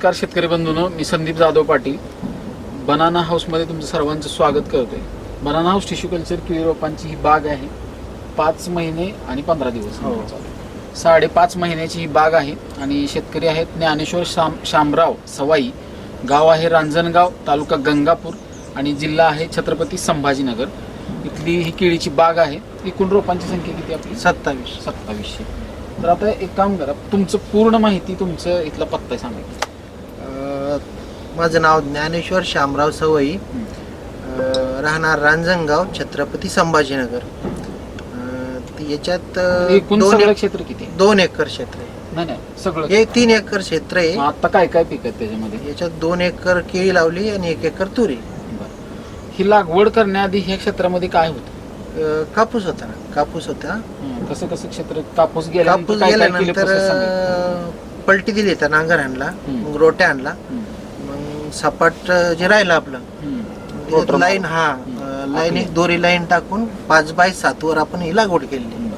नमस्कार शेतकरी बंधूंनो मी संदीप जाधव पाटील. बनाना हाऊसमध्ये तुमचं सर्वांचं स्वागत करतोय. बनाना हाऊस टिश्यू कल्चर केळी रोपांची ही बाग आहे. पाच महिने आणि पंधरा दिवस. हो. साडेपाच महिन्याची ही बाग आहे आणि शेतकरी आहेत ज्ञानेश्वर शाम शामराव सवाई. गाव आहे रांजणगाव तालुका गंगापूर आणि जिल्हा आहे छत्रपती संभाजीनगर. इथली ही केळीची बाग आहे. एकूण रोपांची संख्या किती आपली? सत्तावीस. सत्तावीसशे. तर आता एक काम करा तुमचं पूर्ण माहिती तुमचं इथला पत्ता सांगा. माझं नाव ज्ञानेश्वर शामराव सवई. राहणार रांजणगाव छत्रपती संभाजीनगर. याच्यात एकूण दोन सगळं एक- क्षेत्र किती? आहे? दोन एकर क्षेत्र आहे. नाही नाही सगळं हे तीन एकर क्षेत्र आहे. आता काय काय पिक आहेत त्याच्यामध्ये? याच्यात दोन एकर केळी लावली आणि एक एकर तुरी. बरं. ही लागवड करण्याआधी ह्या क्षेत्रामध्ये काय होतं? अं, कापूस होता ना. कापूस होता. हं, कसं कसं क्षेत्र? कापूस गेल्यानंतर कापूस काय काय केलं गेल्यानंतर process सांगा. अं, पलटी दिली तर नांगर आणला हम्म. मग रोट्या आणला. हं, सपाट जे राहिलं आपलं. लाईन हा. लाईन एक दोरी लाईन टाकून पाच बाय सात वर आपण ही लागवड केली.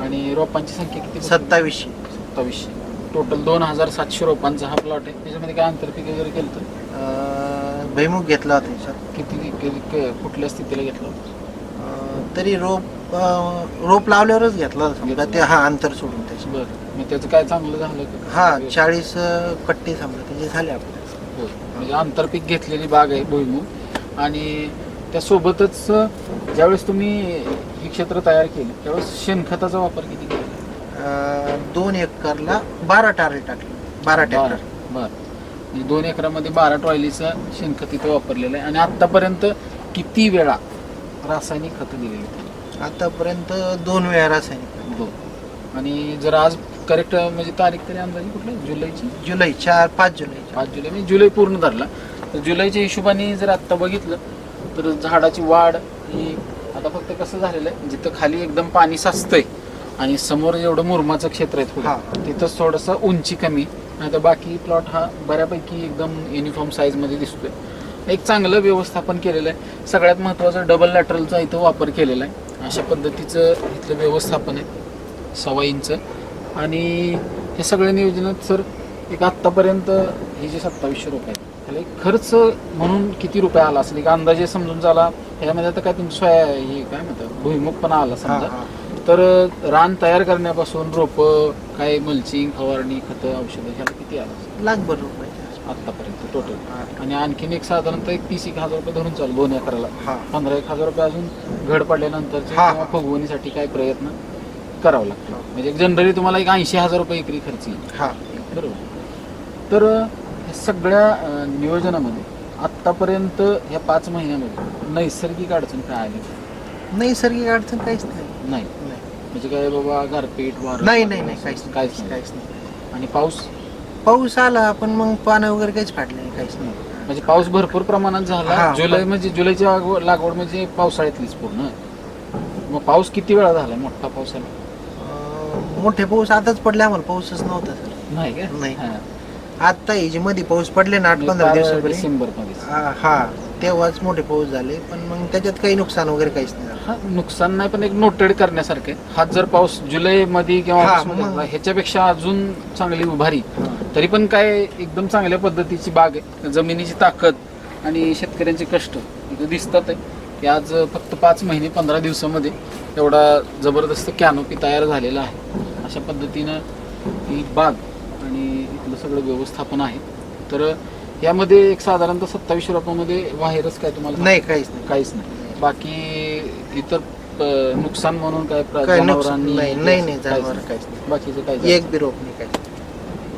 आणि रोपांची संख्या किती सत्तावीसशे. सत्तावीसशे. टोटल दोन हजार सातशे रोपांचा हा प्लॉट आहे. त्याच्यामध्ये काय आंतरपीक वगैरे केलं तर? भैमुख घेतला होता त्याच्यात किती कुठल्या स्थितीला घेतलं होतं? तरी रोप रोप लावल्यावरच घेतला समजा ते हा अंतर सोडून त्याचे. बरं. मग त्याचं काय चांगलं झालं हा चाळीस कट्टे समजा त्याचे झाले आपले. हो. म्हणजे आंतरपीक घेतलेली बाग आहे भुईमुग. आणि त्यासोबतच ज्यावेळेस तुम्ही हे क्षेत्र तयार केलं त्यावेळेस शेणखताचा वापर किती केला? अं, दोन एकरला बारा टारे टाकले. बारा ट्रॅक्टर. बरं. म्हणजे दोन एकरामध्ये बारा टॉयलीचं शेणखत इथं वापरलेलं आहे. आणि आतापर्यंत किती वेळा रासायनिक खतं दिलेली आहेत? आतापर्यंत दोन वेळा रासायनिक दोन. आणि जर आज करेक्ट म्हणजे तारीख तरी अंदाजे कुठली? जुलैची? जुलै चार पाच जुलै पाच जुलै म्हणजे जुलै पूर्ण धरला. तर जुलैच्या हिशोबाने जर आत्ता बघितलं तर झाडाची वाढ ही आता फक्त कसं झालेलं आहे जिथं खाली एकदम पाणी साचतंय आणि समोर जेवढं मुरमाचं क्षेत्र आहे हा. थोडं तिथंच थोडंसं उंची कमी. नाही तर बाकी प्लॉट हा बऱ्यापैकी एकदम युनिफॉर्म साईजमध्ये दिसतोय. एक चांगलं व्यवस्थापन केलेलं आहे. सगळ्यात महत्त्वाचं डबल लॅटरलचा इथं वापर केलेला आहे. अशा पद्धतीचं इथलं व्यवस्थापन आहे. सवाईंचं आणि हे सगळ्या नियोजनात सर एक आत्तापर्यंत हे जे सत्तावीसशे रुपये आहेत त्याला एक खर्च म्हणून किती रुपये आला असेल? एक अंदाजे समजून झाला ह्यामध्ये आता काय तुमचं सोया हे काय म्हणतात? भुईमुग पण आला हा, समजा. तर रान तयार करण्यापासून रोपं काय मल्चिंग फवारणी खतं औषधं ह्याला किती आलं लाखभर रुपये. आत्तापर्यंत टोटल. आणि आणखीन एक साधारणतः एक तीस एक हजार रुपये धरून चालू दोन एकराला. पंधरा एक हजार रुपये अजून घड पडल्यानंतरचे. किंवा फुगवणीसाठी काय प्रयत्न? करावं लागतं. म्हणजे जनरली तुम्हाला एक ऐंशी हजार रुपये एकरी खर्च येईल. हा. बरोबर? तर ह्या सगळ्या नियोजनामध्ये आत्तापर्यंत ह्या पाच महिन्यामध्ये नैसर्गिक अडचण काय आली? नैसर्गिक अडचण काहीच नाही. नाही. नाही. म्हणजे काय बाबा गारपीट वारं नाही नाही नाही काहीच नाही काहीच नाही. काहीच नाही. आणि पाऊस? पाऊस आला पण मग पानं वगैरे काहीच फाटले नाही काहीच नाही. म्हणजे पाऊस भरपूर प्रमाणात झाला. जुलै म्हणजे जुलैची लागवड म्हणजे पावसाळ्यातलीच पूर्ण. मग पाऊस किती वेळा झाला? मोठा पाऊस आला. मोठे पाऊस आताच पडले आम्हाला पाऊसच नव्हता सर नाही का नाही. हा. आता हे जे मध्ये पाऊस पडले ना आठ म्हणजे पंधरा दिवसापूर्वी डिसेंबरमध्ये हा हा, तेव्हाच मोठे पाऊस झाले पण मग त्याच्यात काही नुकसान वगैरे काहीच नाही झालं. हा नुकसान नाही पण एक नोटेड करण्यासारखे हा जर पाऊस जुलै मध्ये किंवा हा, ऑगस्टमध्ये मग- झाला, ह्याच्यापेक्षा अजून चांगली उभारी. तरी पण काय एकदम चांगल्या पद्धतीची बाग आहे जमिनीची ताकद आणि शेतकऱ्यांचे कष्ट इथं दिसतात आहे की आज फक्त पाच महिने पंधरा दिवसामध्ये एवढा जबरदस्त कॅनोपी तयार झालेला आहे. अशा पद्धतीनं ही बाग आणि इथलं सगळं व्यवस्थापन आहे. तर यामध्ये एक साधारणतः सत्तावीसशे रुपयामध्ये व्हायरस काय तुम्हाला नाही काहीच नाही. काहीच नाही. बाकी इतर अ, नुकसान म्हणून काय प्र- काय नुकसान? जनावरांनी नाही नाही असं नाही काहीच जनावर नाही. काहीच नाही. बाकीचं काय एक बी रोप नाही काही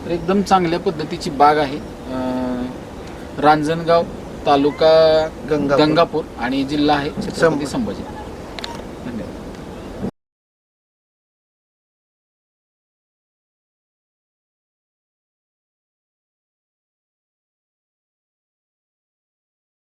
तर एकदम चांगल्या पद्धतीची बाग आहे. अ, रांजणगाव तालुका गंगापूर. गंगापूर आणि जिल्हा आहे छत्रपती संभाजी. संभाजी.